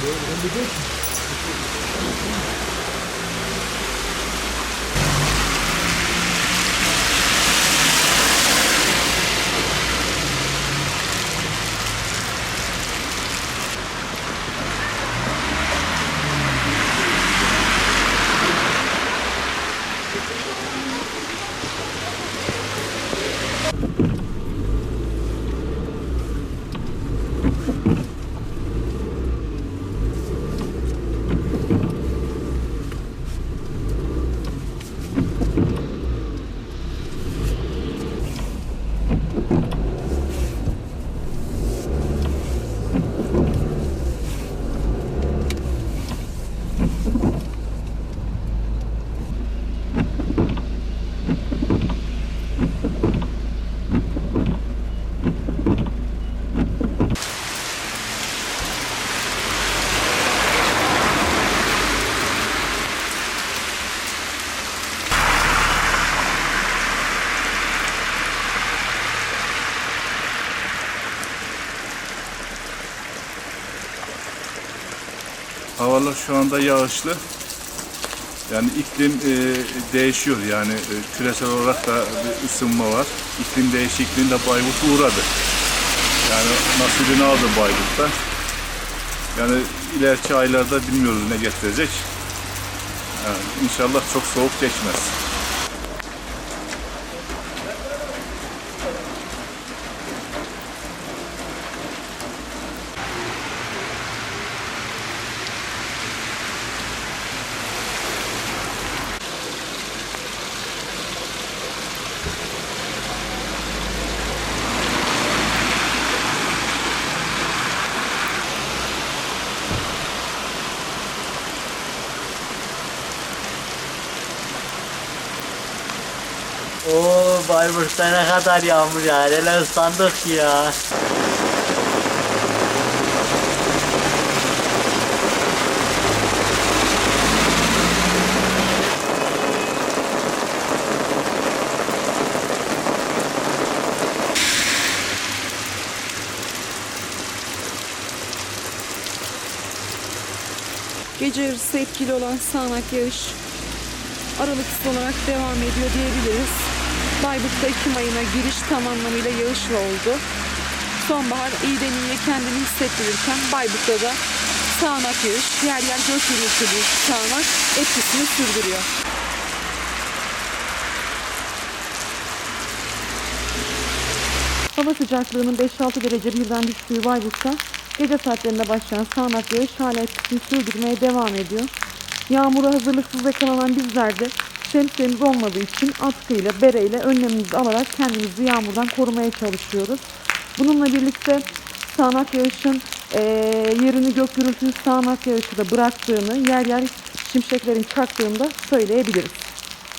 Very good. Havalar şu anda yağışlı. Yani iklim e, değişiyor yani e, küresel olarak da bir ısınma var. İklim değişikliğinde Bayburt uğradı. Yani nasibini aldı Bayburt'ta. Yani ileriki aylarda bilmiyoruz ne getirecek. Yani inşallah çok soğuk geçmez. Oo Bayburt'ta ne kadar yağmur ya. Hele ıslandık ya. Gece yarısı etkili olan sağanak yağış aralıksız olarak devam ediyor diyebiliriz. Bayburt'ta Ekim ayına giriş tam anlamıyla yağışlı oldu. Sonbahar iyiden iyiye kendini hissettirirken Bayburt'ta da sağanak yağış, yer yer gök gürültülü sağanak etkisini sürdürüyor. Hava sıcaklığının 5-6 derece birden düştüğü Bayburt'ta gece saatlerinde başlayan sağanak yağış hala etkisini sürdürmeye devam ediyor. Yağmura hazırlıksız yakalanan bizler de şemsiyemiz olmadığı için atkıyla, bereyle önlemimizi alarak kendimizi yağmurdan korumaya çalışıyoruz. Bununla birlikte sağanak yağışın eee, yerini gök gürültülü sağanak yağışı da bıraktığını, yer yer şimşeklerin çaktığını da söyleyebiliriz.